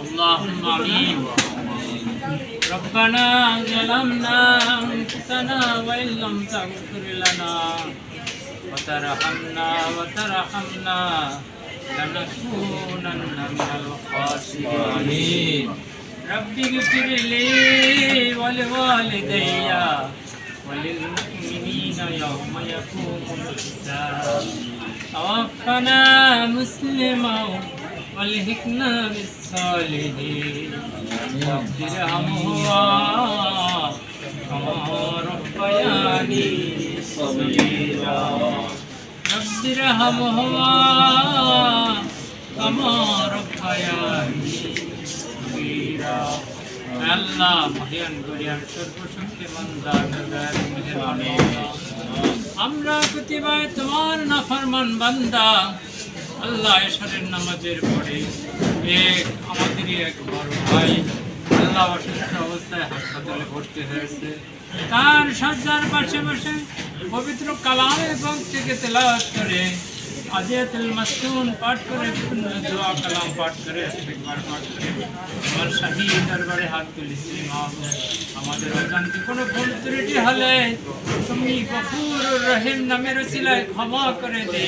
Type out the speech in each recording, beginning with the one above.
اللهم امين ربنا ظلمنا انفسنا وان لم تغفر لنا وترحمنا وترحمنا لنكونن من الخاسرين رب اغفر لي ولوالدي وللمؤمنين يوم يقوم الحساب توفنا مسلما والحقنا بالصالحين رب ارحمهما كما ربياني صغيرا رب ارحمهما كما ربياني صغيرا আল্লাহ মহিয়ান গরিয়ান সর্বশক্তিমান দানদার মেহেরবানি আমরা প্রতিবার তোমার নাফরমান বান্দা। আল্লাহ এসারের নামাজের পরে এক আমাদেরই এক বড় ভাই, আল্লাহ অসুস্থ অবস্থায় হাসপাতালে ভর্তি হয়েছে। তার সজ্জার পাশে বসে পবিত্র কালাম এবং থেকে তেলাওয়াত করে আজিয়াতুল মাসুন পাঠ করে দোয়া কালাম পাঠ করে ইস্তিগফার পাঠ হাত তুলেছি আমাদের অজান্তে কোনো ভুল ত্রুটি হলে তুমি গফুর রহিম নামের সিলায় ক্ষমা করে দে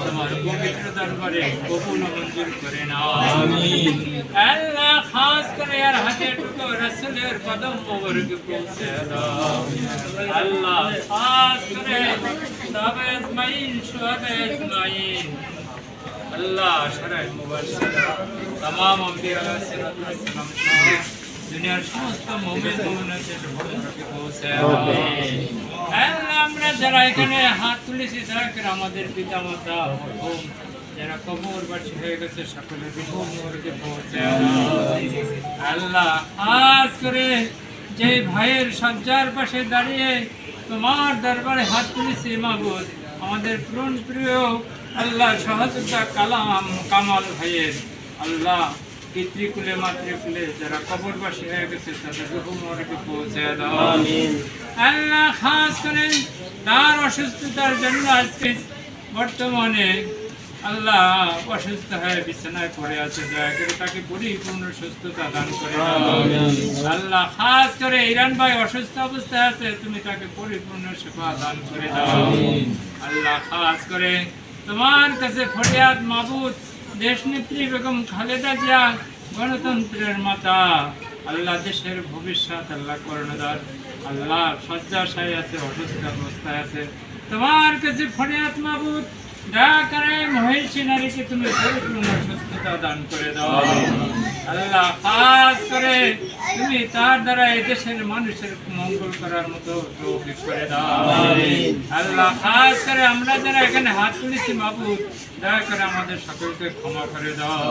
তোমার পবিত্র দরবারে কবুল মঞ্জুর করে না খাস করে আর হাতেটুকু রসুলের কদম মুবারক পৌঁছে দাও আল্লাহ খাস করে সাহাবে ইসমাইল সাহাবে ইসমাইল আল্লাহ শরাই মুবারক तमाम अंबिया সিরাত সালাম দুনিয়ার সমস্ত মুমিন মুমিনাতের মুবারক পৌঁছে দাও আমরা যারা এখানে হাত তুলেছি, তারা আমাদের পিতা মাতা যারা কবরবাসী হয়ে গেছে সকলের বিহুম মোরকে পৌঁছে আল্লাহ খাস করে যে ভাইয়ের সজ্জার পাশে দাঁড়িয়ে তোমার দরবারে হাত তুলেছি মাহবুদ আমাদের প্রাণ প্রিয় আল্লাহ সহযোগিতা কালাম কামাল ভাইয়ের। আল্লাহ পিতৃকুলে মাতৃকুলে যারা কবরবাসী হয়ে গেছে তাদের রুহু মরকে পৌঁছে দাও। আল্লাহ খাস করে তার অসুস্থতার জন্য আজকে বর্তমানে আল্লাহ অসুস্থ হয়ে বিছানায় পড়ে আছে দয়া করে তাকে পরিপূর্ণ সুস্থতা দান করে আল্লাহ খাস করে ইরান ভাই অসুস্থ অবস্থায় আছে তুমি তাকে পরিপূর্ণ সেবা দান করে দাও। আল্লাহ খাস করে তোমার কাছে ফরিয়াদ মাবুদ দেশ নেত্রী বেগম খালেদা জিয়া গণতন্ত্রের মাতা। আল্লাহ দেশের ভবিষ্যৎ আল্লাহ কর্ণধার আল্লাহ শয্যাশায়ী আছে অসুস্থ অবস্থায় আছে। তোমার কাছে ফরিয়াদ মাবুদ দয়া করে মহিষী নারীকে তুমি পরিপূর্ণ সুস্থতা দান করে দাও। আল্লাহ খাস করে তুমি তার দ্বারা এই দেশের মানুষের মঙ্গল করার মতো তৌফিক করে দাও। আল্লাহ খাস করে আমরা যারা এখানে হাত তুলেছি মাবুদ দয়া করে আমাদের সকলকে ক্ষমা করে দাও।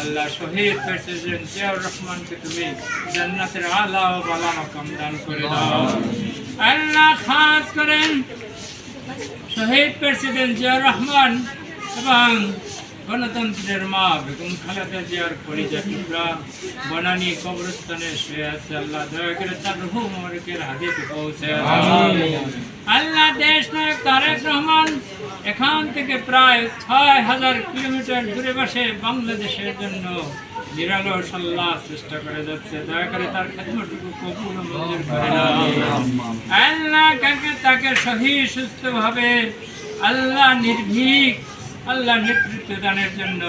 আল্লাহ। শহীদ প্রেসিডেন্ট জিয়াউর রহমানকে তুমি জান্নাতের আলা ও বালা মাকাম দান করে দাও। আল্লাহ। খাস করেন শহীদ প্রেসিডেন্ট জিয়াউর রহমান এবং গণতন্ত্রের মা বেগম খালেদা জিয়ার পরিচয় টুকরা বনানী কবরস্থানে শুয়ে আছে আল্লাহ। দয়া করে তার রুহু মোবারকের হাদিতে পৌঁছে আল্লাহ দেশ নায়ক তারেক রহমান এখান থেকে প্রায় ছয় হাজার কিলোমিটার দূরে বসে বাংলাদেশের জন্য নিরালো সাল্লাহ চেষ্টা করে যাচ্ছে। দয়া করে তার খেদমটুকু কবুল মঞ্জুর করে কাকে তাকে সহি সুস্থভাবে আল্লাহ নির্ভীক আল্লাহ নেতৃত্ব দানের জন্য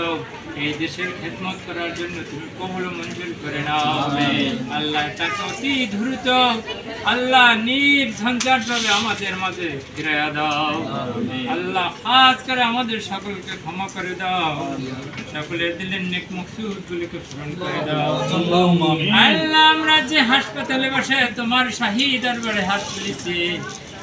এই দেশের খেদমত করার জন্য তুমি কবল মঞ্জুর করে নাও। আল্লাহ তাকে অতি দ্রুত আল্লাহ নির্ঝঞ্ঝাট ভাবে আমাদের মাঝে ফিরে দাও। আল্লাহ খাস করে আমাদের সকলকে ক্ষমা করে দাও। সকলের দিলের নেক মকসুদ গুলিকে পূরণ করে দাও। আল্লাহ আমরা যে হাসপাতালে বসে তোমার শাহী দরবারে হাত তুলেছি